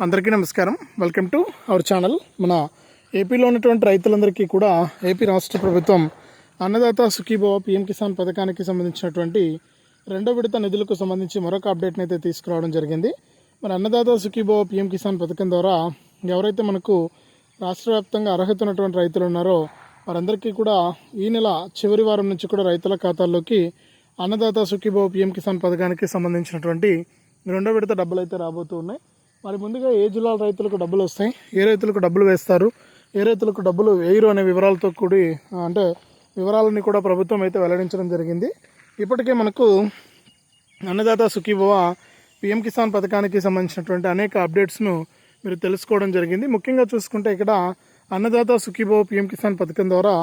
అందరికీ నమస్కారం. Welcome to our channel మన ఏపీలో ఉన్నటువంటి రైతులందరికీ కూడా ఏపీ రాష్ట్ర ప్రభుత్వం అన్నదాత సుఖీభవ పిఎం కిసాన్ పథకానికి సంబంధించినటువంటి రెండో విడత నిధులకు సంబంధించి మరొక అప్డేట్ని అయితే తీసుకురావడం జరిగింది. మరి అన్నదాత సుఖీభవ పిఎం కిసాన్ పథకం ద్వారా ఎవరైతే మనకు రాష్ట్ర వ్యాప్తంగా అర్హత ఉన్నటువంటి రైతులు ఉన్నారో వారందరికీ కూడా ఈ నెల చివరి వారం నుంచి కూడా రైతుల ఖాతాల్లోకి అన్నదాత సుఖీభవ పిఎం కిసాన్ పథకానికి సంబంధించినటువంటి రెండో విడత డబ్బులు అయితే రాబోతూ ఉన్నాయి. మరి ముందుగా ఏ జిల్లాల రైతులకు డబ్బులు వస్తాయి? ఏ రైతులకు డబ్బులు వేస్తారు? ఏ రైతులకు డబ్బులు వేయరు అనే వివరాలతో కూడి అంటే వివరాలని కూడా ప్రభుత్వం అయితే వెల్లడించడం జరిగింది. ఇప్పటికే మనకు అన్నదాత సుఖీభవ పిఎం కిసాన్ పథకానికి సంబంధించినటువంటి అనేక అప్డేట్స్ను మీరు తెలుసుకోవడం జరిగింది. ముఖ్యంగా చూసుకుంటే ఇక్కడ అన్నదాత సుఖీభవ పిఎం కిసాన్ పథకం ద్వారా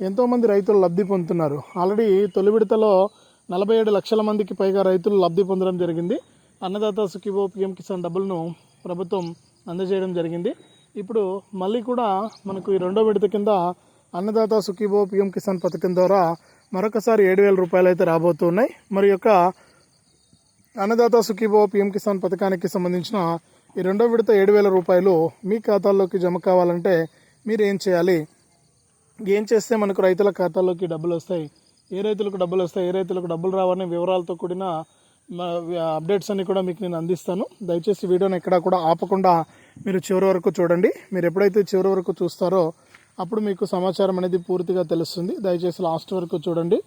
ఎంతోమంది రైతులు లబ్ధి పొందుతున్నారు. ఆల్రెడీ తొలి విడతలో నలభై ఏడు లక్షల మందికి పైగా రైతులు లబ్ధి పొందడం జరిగింది. అన్నదాత సుఖీభవ పిఎం కిసాన్ డబ్బులను ప్రభుత్వం అందజేయడం జరిగింది. ఇప్పుడు మళ్ళీ కూడా మనకు ఈ రెండో విడత కింద అన్నదాత సుఖీబో పిఎం కిసాన్ పథకం ద్వారా మరొకసారి ఏడు వేల రూపాయలు అయితే రాబోతున్నాయి. మరి యొక్క అన్నదాత సుఖీబో పిఎం కిసాన్ పథకానికి సంబంధించిన ఈ రెండో విడత ఏడు వేల రూపాయలు మీ ఖాతాల్లోకి జమ కావాలంటే మీరు ఏం చేయాలి? ఏం చేస్తే మనకు రైతుల ఖాతాల్లోకి డబ్బులు వస్తాయి? ఏ రైతులకు డబ్బులు వస్తాయి? ఏ రైతులకు డబ్బులు రావని వివరాలతో కూడిన అప్డేట్స్ అన్ని కూడా మీకు నేను అందిస్తాను. దయచేసి వీడియోని ఎక్కడ కూడా ఆపకుండా మీరు చివరి వరకు చూడండి. మీరు ఎప్పుడైతే చివరి వరకు చూస్తారో అప్పుడు మీకు సమాచారం అనేది పూర్తిగా తెలుస్తుంది. దయచేసి లాస్ట్ వరకు చూడండి.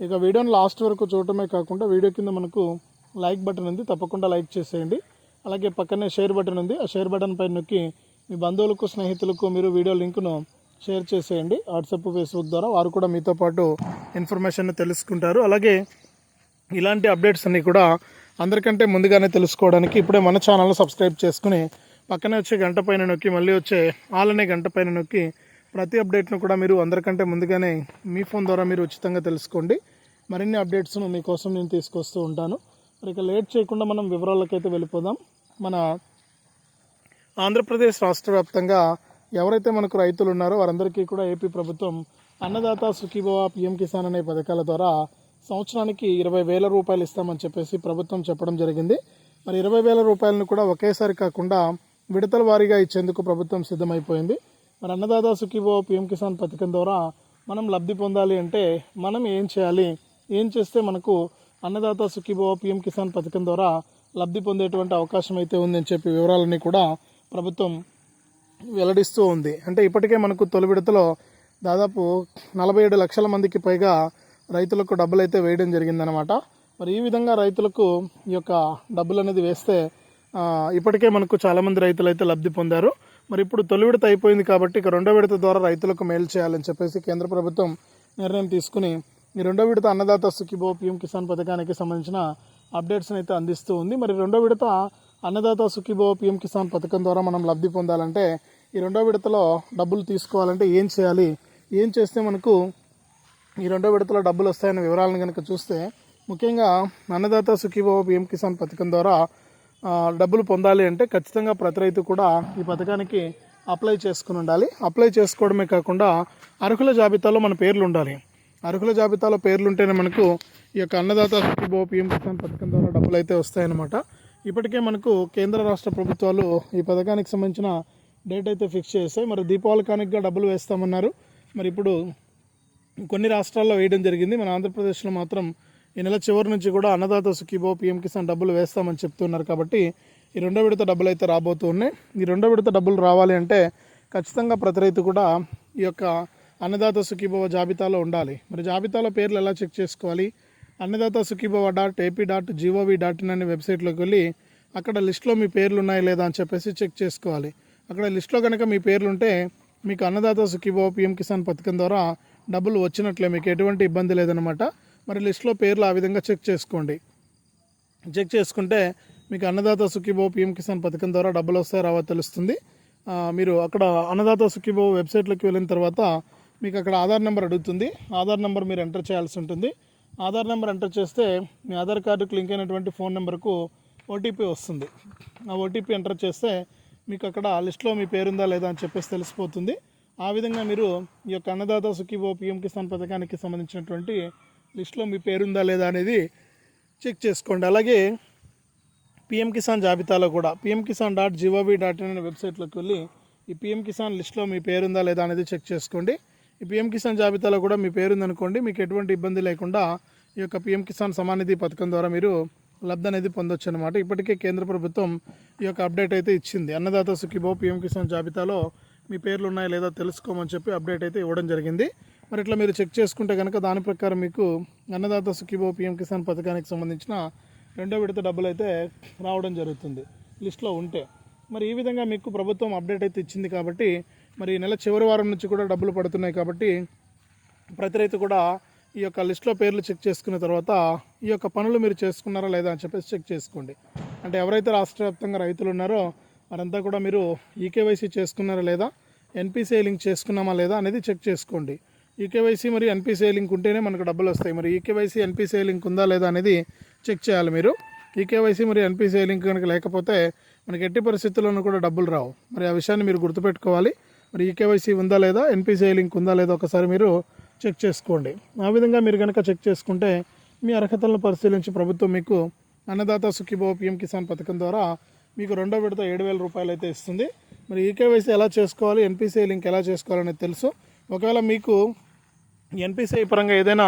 ఇక వీడియోని లాస్ట్ వరకు చూడటమే కాకుండా వీడియో కింద మనకు లైక్ బటన్ ఉంది. తప్పకుండా లైక్ చేసేయండి. అలాగే పక్కనే షేర్ బటన్ ఉంది. ఆ షేర్ బటన్ పై నొక్కి మీ బంధువులకు స్నేహితులకు మీరు వీడియో లింకును షేర్ చేసేయండి. వాట్సాప్ ఫేస్బుక్ ద్వారా వారు కూడా మీతో పాటు ఇన్ఫర్మేషన్ తెలుసుకుంటారు. అలాగే ఇలాంటి అప్డేట్స్ అన్నీ కూడా అందరికంటే ముందుగానే తెలుసుకోవడానికి ఇప్పుడే మన ఛానల్ సబ్స్క్రైబ్ చేసుకుని పక్కనే వచ్చే గంట పైన నొక్కి మళ్ళీ వచ్చే ఆల్ అనే గంట పైన నొక్కి ప్రతి అప్డేట్ను కూడా మీరు అందరికంటే ముందుగానే మీ ఫోన్ ద్వారా మీరు ఉచితంగా తెలుసుకోండి. మరిన్ని అప్డేట్స్ను మీకోసం నేను తీసుకొస్తూ ఉంటాను. మరి ఇక లేట్ చేయకుండా మనం వివరాలకైతే వెళ్ళిపోదాం. మన ఆంధ్రప్రదేశ్ రాష్ట్ర వ్యాప్తంగా ఎవరైతే మనకు రైతులు ఉన్నారో వారందరికీ కూడా ఏపీ ప్రభుత్వం అన్నదాత సుఖీభవ పిఎం కిసాన్ అనే పథకాల ద్వారా సంవత్సరానికి ఇరవై వేల రూపాయలు ఇస్తామని చెప్పేసి ప్రభుత్వం చెప్పడం జరిగింది. మరి ఇరవై వేల రూపాయలను కూడా ఒకేసారి కాకుండా విడతల వారీగా ఇచ్చేందుకు ప్రభుత్వం సిద్ధమైపోయింది. మరి అన్నదాత సుఖీవో పిఎం కిసాన్ పథకం ద్వారా మనం లబ్ధి పొందాలి అంటే మనం ఏం చేయాలి? ఏం చేస్తే మనకు అన్నదాత సుఖీభవ పిఎం కిసాన్ పథకం ద్వారా లబ్ధి పొందేటువంటి అవకాశం అయితే ఉందని చెప్పి వివరాలన్నీ కూడా ప్రభుత్వం వెల్లడిస్తూ ఉంది. అంటే ఇప్పటికే మనకు తొలి విడతలో దాదాపు నలభై ఏడు లక్షల మందికి పైగా రైతులకు డబ్బులు అయితే వేయడం జరిగిందనమాట మరి ఈ విధంగా రైతులకు ఈ యొక్క డబ్బులు అనేది వేస్తే ఇప్పటికే మనకు చాలామంది రైతులు అయితే లబ్ధి పొందారు. మరి ఇప్పుడు తొలి విడత అయిపోయింది కాబట్టి ఇక రెండో విడత ద్వారా రైతులకు మేలు చేయాలని చెప్పేసి కేంద్ర ప్రభుత్వం నిర్ణయం తీసుకుని ఈ రెండో విడత అన్నదాత సుఖిబో పిఎం కిసాన్ పథకానికి సంబంధించిన అప్డేట్స్ని అయితే అందిస్తూ ఉంది. మరి రెండో విడత అన్నదాత సుఖిబో పిఎం కిసాన్ పథకం ద్వారా మనం లబ్ధి పొందాలంటే ఈ రెండో విడతలో డబ్బులు తీసుకోవాలంటే ఏం చేయాలి? ఏం చేస్తే మనకు ఈ రెండో విడతలో డబ్బులు వస్తాయనే వివరాలను కనుక చూస్తే ముఖ్యంగా అన్నదాత సుఖీభవ పిఎం కిసాన్ పథకం ద్వారా డబ్బులు పొందాలి అంటే ఖచ్చితంగా ప్రతి రైతు కూడా ఈ పథకానికి అప్లై చేసుకుని ఉండాలి. అప్లై చేసుకోవడమే కాకుండా అర్హుల జాబితాలో మన పేర్లు ఉండాలి. అర్హుల జాబితాలో పేర్లు ఉంటేనే మనకు ఈ యొక్క అన్నదాత సుఖీభవ పిఎం కిసాన్ పథకం ద్వారా డబ్బులు అయితే వస్తాయన్నమాట. ఇప్పటికే మనకు కేంద్ర రాష్ట్ర ప్రభుత్వాలు ఈ పథకానికి సంబంధించిన డేట్ అయితే ఫిక్స్ చేస్తాయి మరి దీపావళి కానుకగా డబ్బులు వేస్తామన్నారు. మరి ఇప్పుడు కొన్ని రాష్ట్రాల్లో వేయడం జరిగింది. మన ఆంధ్రప్రదేశ్లో మాత్రం ఈ నెల చివరి నుంచి కూడా అన్నదాత సుఖీబో పిఎం కిసాన్ డబ్బులు వేస్తామని చెప్తున్నారు కాబట్టి ఈ రెండో విడత డబ్బులు అయితే రాబోతూ ఉన్నాయి ఈ రెండో విడత డబ్బులు రావాలి అంటే ఖచ్చితంగా ప్రతి రైతు కూడా ఈ యొక్క అన్నదాత సుఖీభవ జాబితాలో ఉండాలి. మరి జాబితాలో పేర్లు ఎలా చెక్ చేసుకోవాలి? Annadata Sukhibhava dot AP dot GOV dot in అనే వెబ్సైట్లోకి వెళ్ళి అక్కడ లిస్ట్లో మీ పేర్లు ఉన్నాయా లేదా అని చెప్పేసి చెక్ చేసుకోవాలి. అక్కడ లిస్ట్లో కనుక మీ పేర్లుంటే మీకు అన్నదాత సుఖీభవ పిఎం కిసాన్ పథకం ద్వారా డబ్బులు వచ్చినట్లే మీకు ఎటువంటి ఇబ్బంది లేదనమాట మరి లిస్ట్లో పేర్లు ఆ విధంగా చెక్ చేసుకోండి. చెక్ చేసుకుంటే మీకు అన్నదాత సుఖీబో పిఎం కిసాన్ పథకం ద్వారా డబ్బులు వస్తాయి రావో తెలుస్తుంది. మీరు అక్కడ అన్నదాత సుఖీబో వెబ్సైట్లోకి వెళ్ళిన తర్వాత మీకు అక్కడ ఆధార్ నెంబర్ అడుగుతుంది. ఆధార్ నెంబర్ మీరు ఎంటర్ చేయాల్సి ఉంటుంది. ఆధార్ నెంబర్ ఎంటర్ చేస్తే మీ ఆధార్ కార్డుకు లింక్ అయినటువంటి ఫోన్ నెంబర్కు ఓటీపీ వస్తుంది. ఆ ఓటీపీ ఎంటర్ చేస్తే మీకు అక్కడ లిస్ట్లో మీ పేరుందా లేదా అని చెప్పేసి తెలిసిపోతుంది. ఆ విధంగా మీరు ఈ యొక్క అన్నదాత సుఖీభో పిఎం కిసాన్ పథకానికి సంబంధించినటువంటి లిస్ట్లో మీ పేరుందా లేదా అనేది చెక్ చేసుకోండి. అలాగే పిఎం కిసాన్ జాబితాలో కూడా PM Kisan dot GOV dot in అనే వెబ్సైట్లోకి వెళ్ళి ఈ పిఎం కిసాన్ లిస్ట్లో మీ పేరుందా లేదా అనేది చెక్ చేసుకోండి. ఈ పిఎం కిసాన్ జాబితాలో కూడా మీ పేరుందనుకోండి. మీకు ఎటువంటి ఇబ్బంది లేకుండా ఈ యొక్క పిఎం కిసాన్ సమానిధి పథకం ద్వారా మీరు లబ్ధి అనేది పొందొచ్చు అనమాట ఇప్పటికే కేంద్ర ప్రభుత్వం ఈ యొక్క అప్డేట్ అయితే ఇచ్చింది. అన్నదాత సుఖీభో పిఎం కిసాన్ జాబితాలో మీ పేర్లు ఉన్నాయా లేదా తెలుసుకోమని చెప్పి అప్డేట్ అయితే ఇవ్వడం జరిగింది. మరి ఇట్లా మీరు చెక్ చేసుకుంటే కనుక దాని ప్రకారం మీకు అన్నదాత సుఖీభో పిఎం కిసాన్ పథకానికి సంబంధించిన రెండో విడత డబ్బులు అయితే రావడం జరుగుతుంది. లిస్ట్లో ఉంటే. మరి ఈ విధంగా మీకు ప్రభుత్వం అప్డేట్ అయితే ఇచ్చింది కాబట్టి మరి ఈ నెల చివరి వారం నుంచి కూడా డబ్బులు పడుతున్నాయి కాబట్టి ప్రతి రైతు కూడా ఈ యొక్క లిస్ట్లో పేర్లు చెక్ చేసుకున్న తర్వాత ఈ యొక్క పనులు మీరు చేసుకున్నారా లేదా అని చెప్పేసి చెక్ చేసుకోండి. అంటే ఎవరైతే రాష్ట్ర వ్యాప్తంగా రైతులు ఉన్నారో వారంతా కూడా మీరు ఈకేవైసీ చేసుకున్నారా లేదా ఎన్పిసిఐ లింక్ చేసుకున్నామా లేదా అనేది చెక్ చేసుకోండి. ఈకేవైసీ మరి ఎన్పిసిఐ లింక్ ఉంటేనే మనకు డబ్బులు వస్తాయి. మరి ఈకేవైసీ ఎన్పిసిఐ లింక్ ఉందా లేదా అనేది చెక్ చేయాలి మీరు. ఈకేవైసీ మరి ఎన్పిసిఐ లింక్ కనుక లేకపోతే మనకి ఎట్టి పరిస్థితుల్లోనూ కూడా డబ్బులు రావు. మరి ఆ విషయాన్ని మీరు గుర్తుపెట్టుకోవాలి. మరి ఈకేవైసీ ఉందా లేదా ఎన్పిసిఐ లింక్ ఉందా లేదా ఒకసారి మీరు చెక్ చేసుకోండి. ఆ విధంగా మీరు కనుక చెక్ చేసుకుంటే మీ అర్హతలను పరిశీలించి ప్రభుత్వం మీకు అన్నదాత సుఖీభావ పిఎం కిసాన్ పథకం ద్వారా మీకు రెండో విడత ఏడు వేల రూపాయలు అయితే ఇస్తుంది. మరి ఈకేవైసీ ఎలా చేసుకోవాలి ఎన్పిసిఐ లింక్ ఎలా చేసుకోవాలనేది తెలుసు. ఒకవేళ మీకు ఎన్పిసిఐ పరంగా ఏదైనా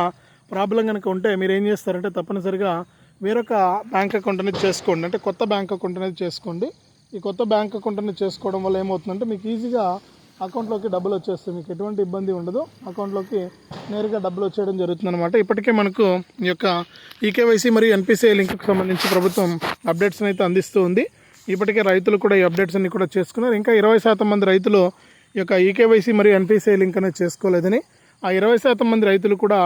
ప్రాబ్లం కనుక ఉంటే మీరు ఏం చేస్తారంటే తప్పనిసరిగా వేరొక బ్యాంక్ అకౌంట్ అనేది చేసుకోండి. అంటే కొత్త బ్యాంక్ అకౌంట్ అనేది చేసుకోండి. ఈ కొత్త బ్యాంక్ అకౌంట్ అనేది చేసుకోవడం వల్ల ఏమవుతుందంటే మీకు ఈజీగా అకౌంట్లోకి డబ్బులు వచ్చేస్తాయి. మీకు ఎటువంటి ఇబ్బంది ఉండదు. అకౌంట్లోకి నేరుగా డబ్బులు వచ్చేయడం జరుగుతుందన్నమాట. ఇప్పటికే మనకు ఈ యొక్క ఈకేవైసీ మరియు ఎన్పిసిఐ లింక్కి సంబంధించి ప్రభుత్వం అప్డేట్స్ని అయితే అందిస్తూ ఉంది. ఇప్పటికే రైతులు కూడా ఈ అప్డేట్స్ అన్ని కూడా చేసుకున్నారు. ఇంకా ఇరవై శాతం మంది రైతులు ఈ యొక్క ఈకేవైసీ మరియు ఎన్పిసిఐ లింక్ అనేది చేసుకోలేదని ఆ ఇరవై శాతం మంది రైతులు కూడా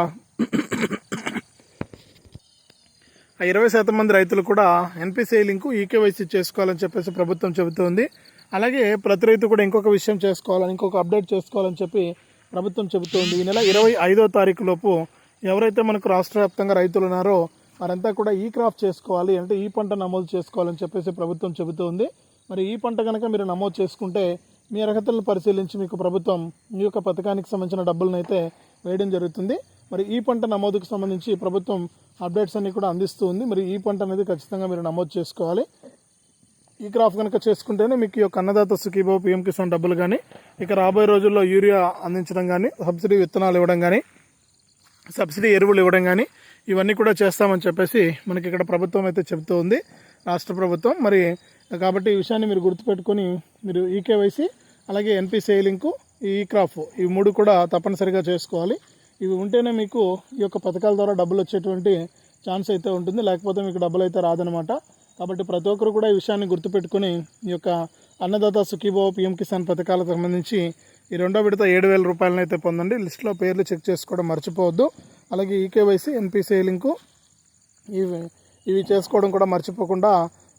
ఆ ఇరవై శాతం మంది రైతులు కూడా ఎన్పిసిఐ లింకు ఈకేవైసీ చేసుకోవాలని చెప్పేసి ప్రభుత్వం చెబుతోంది. అలాగే ప్రతి రైతు కూడా ఇంకొక విషయం చేసుకోవాలని ఇంకొక అప్డేట్ చేసుకోవాలని చెప్పి ప్రభుత్వం చెబుతోంది. ఈ నెల ఇరవై ఐదో తారీఖు లోపు ఎవరైతే మనకు రాష్ట్ర వ్యాప్తంగా రైతులు ఉన్నారో వారంతా కూడా ఈ క్రాప్ చేసుకోవాలి అంటే ఈ పంట నమోదు చేసుకోవాలని చెప్పేసి ప్రభుత్వం చెబుతోంది. మరి ఈ పంట కనుక మీరు నమోదు చేసుకుంటే మీ అర్హతలను పరిశీలించి మీకు ప్రభుత్వం మీ యొక్క పథకానికి సంబంధించిన డబ్బులను అయితే వేయడం జరుగుతుంది. మరి ఈ పంట నమోదుకు సంబంధించి ప్రభుత్వం అప్డేట్స్ అన్ని కూడా అందిస్తూ ఉంది మరి ఈ పంట అనేది ఖచ్చితంగా మీరు నమోదు చేసుకోవాలి. ఈ క్రాప్ కనుక చేసుకుంటేనే మీకు ఈ యొక్క అన్నదాత సుఖీభావ పిఎం కిసాన్ డబ్బులు కానీ ఇక రాబోయే రోజుల్లో యూరియా అందించడం కానీ సబ్సిడీ విత్తనాలు ఇవ్వడం కానీ సబ్సిడీ ఎరువులు ఇవ్వడం కానీ ఇవన్నీ కూడా చేస్తామని చెప్పేసి మనకి ఇక్కడ ప్రభుత్వం అయితే చెబుతూ ఉంది. రాష్ట్ర ప్రభుత్వం. మరి కాబట్టి ఈ విషయాన్ని మీరు గుర్తుపెట్టుకొని మీరు ఈకేవైసీ అలాగే ఎన్పిసిఐ లింకు ఈ క్రాప్ ఈ మూడు కూడా తప్పనిసరిగా చేసుకోవాలి. ఇవి ఉంటేనే మీకు ఈ యొక్క పథకాల ద్వారా డబ్బులు వచ్చేటువంటి ఛాన్స్ అయితే ఉంటుంది. లేకపోతే మీకు డబ్బులు అయితే రాదనమాట. కాబట్టి ప్రతి ఒక్కరు కూడా ఈ విషయాన్ని గుర్తుపెట్టుకొని ఈ యొక్క అన్నదాత సుఖీభావ పిఎం కిసాన్ పథకాలకు సంబంధించి ఈ రెండో విడత ఏడు వేల రూపాయలను అయితే పొందండి. లిస్ట్లో పేర్లు చెక్ చేసుకోవడం మర్చిపోవద్దు. అలాగే ఈకేవైసీ ఎన్పిసిఐ లింకు ఇవి ఇవి చేసుకోవడం కూడా మర్చిపోకుండా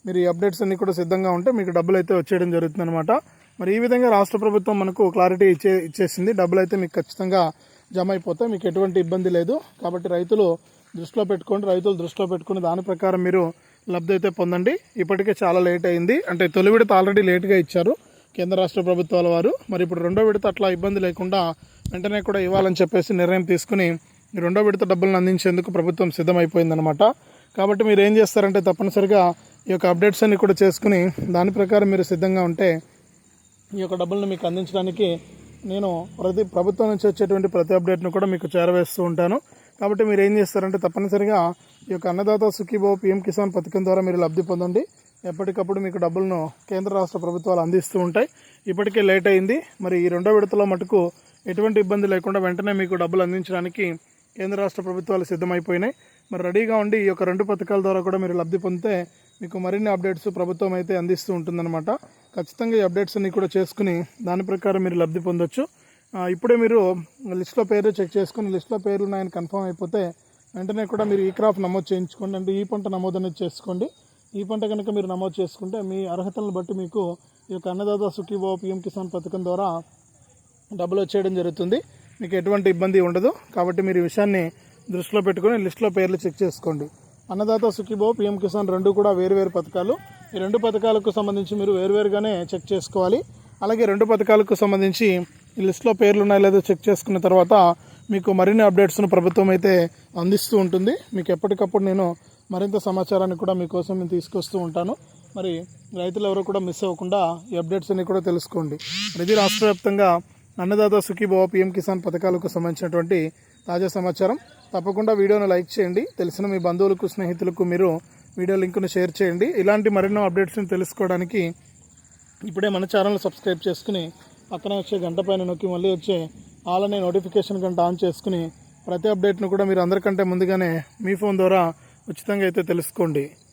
మీరు ఈ అప్డేట్స్ అన్నీ కూడా సిద్ధంగా ఉంటే మీకు డబ్బులు అయితే వచ్చేయడం జరుగుతుందన్నమాట. మరి ఈ విధంగా రాష్ట్ర ప్రభుత్వం మనకు క్లారిటీ ఇచ్చే ఇచ్చేసింది. డబ్బులు అయితే మీకు ఖచ్చితంగా జమ అయిపోతాయి. మీకు ఎటువంటి ఇబ్బంది లేదు. కాబట్టి రైతులు దృష్టిలో పెట్టుకోండి. రైతులు దృష్టిలో పెట్టుకుని దాని ప్రకారం మీరు లబ్ధి అయితే పొందండి. ఇప్పటికే చాలా లేట్ అయింది. అంటే తొలి విడత ఆల్రెడీ లేట్గా ఇచ్చారు కేంద్ర రాష్ట్ర ప్రభుత్వాల వారు. మరి ఇప్పుడు రెండో విడత అట్లా ఇబ్బంది లేకుండా వెంటనే కూడా ఇవ్వాలని చెప్పేసి నిర్ణయం తీసుకుని రెండో విడత డబ్బులను అందించేందుకు ప్రభుత్వం సిద్ధమైపోయిందనమాట కాబట్టి మీరు ఏం చేస్తారంటే తప్పనిసరిగా ఈ యొక్క అప్డేట్స్ అన్ని కూడా చేసుకుని దాని ప్రకారం మీరు సిద్ధంగా ఉంటే ఈ యొక్క డబ్బులను మీకు అందించడానికి నేను ప్రతి ప్రభుత్వం నుంచి వచ్చేటువంటి ప్రతి అప్డేట్ను కూడా మీకు చేరవేస్తూ ఉంటాను. కాబట్టి మీరు ఏం చేస్తారంటే తప్పనిసరిగా ఈ యొక్క అన్నదాత సుఖీభావ పిఎం కిసాన్ పథకం ద్వారా మీరు లబ్ధి పొందండి. ఎప్పటికప్పుడు మీకు డబ్బులను కేంద్ర రాష్ట్ర ప్రభుత్వాలు అందిస్తూ ఉంటాయి. ఇప్పటికే లేట్ అయింది. మరి ఈ రెండో విడతలో మటుకు ఎటువంటి ఇబ్బంది లేకుండా వెంటనే మీకు డబ్బులు అందించడానికి కేంద్ర రాష్ట్ర ప్రభుత్వాలు సిద్ధమైపోయినాయి. మరి రెడీగా ఉండి ఈ యొక్క రెండు పథకాల ద్వారా కూడా మీరు లబ్ధి పొందితే మీకు మరిన్ని అప్డేట్స్ ప్రభుత్వం అయితే అందిస్తూ ఉంటుందన్నమాట. ఖచ్చితంగా ఈ అప్డేట్స్ అన్ని కూడా చేసుకుని దాని ప్రకారం మీరు లబ్ధి పొందొచ్చు. ఇప్పుడే మీరు లిస్ట్లో పేరు చెక్ చేసుకుని లిస్ట్లో పేర్లు ఉన్నాయని కన్ఫర్మ్ అయిపోతే వెంటనే కూడా మీరు ఈ క్రాప్ నమోదు చేయించుకోండి. అంటే ఈ పంట నమోదు అనేది చేసుకోండి. ఈ పంట కనుక మీరు నమోదు చేసుకుంటే మీ అర్హతలను బట్టి మీకు ఈ యొక్క అన్నదాత సుఖీభావ పిఎం కిసాన్ పథకం ద్వారా డబ్బులు వచ్చేయడం జరుగుతుంది. మీకు ఎటువంటి ఇబ్బంది ఉండదు. కాబట్టి మీరు ఈ విషయాన్ని దృష్టిలో పెట్టుకుని లిస్ట్లో పేర్లు చెక్ చేసుకోండి. అన్నదాత సుఖీబో పిఎం కిసాన్ రెండు కూడా వేరువేరు పథకాలు. ఈ రెండు పథకాలకు సంబంధించి మీరు వేరువేరుగానే చెక్ చేసుకోవాలి. అలాగే రెండు పథకాలకు సంబంధించి ఈ లిస్ట్లో పేర్లు ఉన్నాయో లేదో చెక్ చేసుకున్న తర్వాత మీకు మరిన్ని అప్డేట్స్ను ప్రభుత్వం అయితే అందిస్తూ ఉంటుంది. మీకు ఎప్పటికప్పుడు నేను మరింత సమాచారాన్ని కూడా మీకోసం నేను తీసుకొస్తూ ఉంటాను. మరి రైతులు ఎవరు కూడా మిస్ అవ్వకుండా ఈ అప్డేట్స్ అన్ని కూడా తెలుసుకోండి. ప్రతి ఇది రాష్ట్ర వ్యాప్తంగా అన్నదాత సుఖీభవ పిఎం కిసాన్ పథకాలకు సంబంధించినటువంటి తాజా సమాచారం. తప్పకుండా వీడియోను లైక్ చేయండి. తెలిసిన మీ బంధువులకు స్నేహితులకు మీరు వీడియో లింకును షేర్ చేయండి. ఇలాంటి మరెన్నో అప్డేట్స్ని తెలుసుకోవడానికి ఇప్పుడే మన ఛానల్ సబ్స్క్రైబ్ చేసుకుని పక్కన వచ్చే గంట పైన నొక్కి మళ్ళీ వచ్చే ఆల్ అనే నోటిఫికేషన్ గంట ఆన్ చేసుకుని ప్రతి అప్డేట్ను కూడా మీరు అందరికంటే ముందుగానే మీ ఫోన్ ద్వారా ఉచితంగా అయితే తెలుసుకోండి.